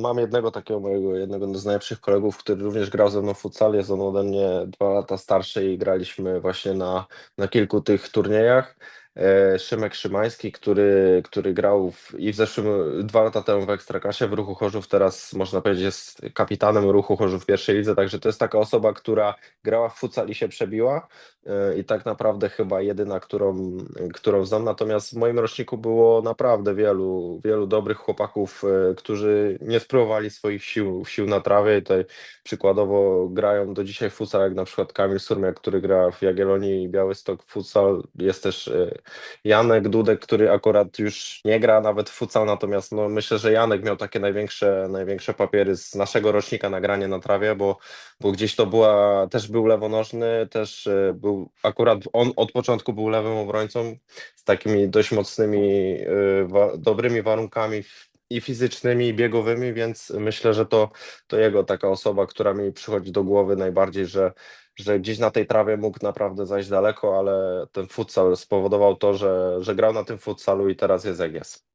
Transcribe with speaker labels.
Speaker 1: mam jednego takiego mojego, jednego z najlepszych kolegów, który również grał ze mną w futsal. Jest on ode mnie 2 lata starszy i graliśmy właśnie na, na kilku tych turniejach. E, Szymek Szymański, który, który grał w, i w zeszłym, dwa lata temu w Ekstraklasie w Ruchu Chorzów, teraz można powiedzieć jest kapitanem Ruchu Chorzów w pierwszej lidze, także to jest taka osoba, która grała w futsal i się przebiła e, i tak naprawdę chyba jedyna, którą, którą znam, natomiast w moim roczniku było naprawdę wielu, wielu dobrych chłopaków, e, którzy nie spróbowali swoich sił, sił na trawie. I tutaj przykładowo grają do dzisiaj w futsal, jak na przykład Kamil Surmiak, który gra w Jagiellonii i Białystok. Futsal, jest też Janek Dudek, który akurat już nie gra nawet w futsal, natomiast no, myślę, że Janek miał takie największe, największe papiery z naszego rocznika nagranie na trawie, bo, bo gdzieś to była, też był lewonożny, też e, był, akurat on od początku był lewym obrońcą z takimi dość mocnymi, e, dobrymi warunkami i fizycznymi, i biegowymi, więc myślę, że to, to jego taka osoba, która mi przychodzi do głowy najbardziej, że, że gdzieś na tej trawie mógł naprawdę zajść daleko, ale ten futsal spowodował to, że, że grał na tym futsalu i teraz jest jak jest.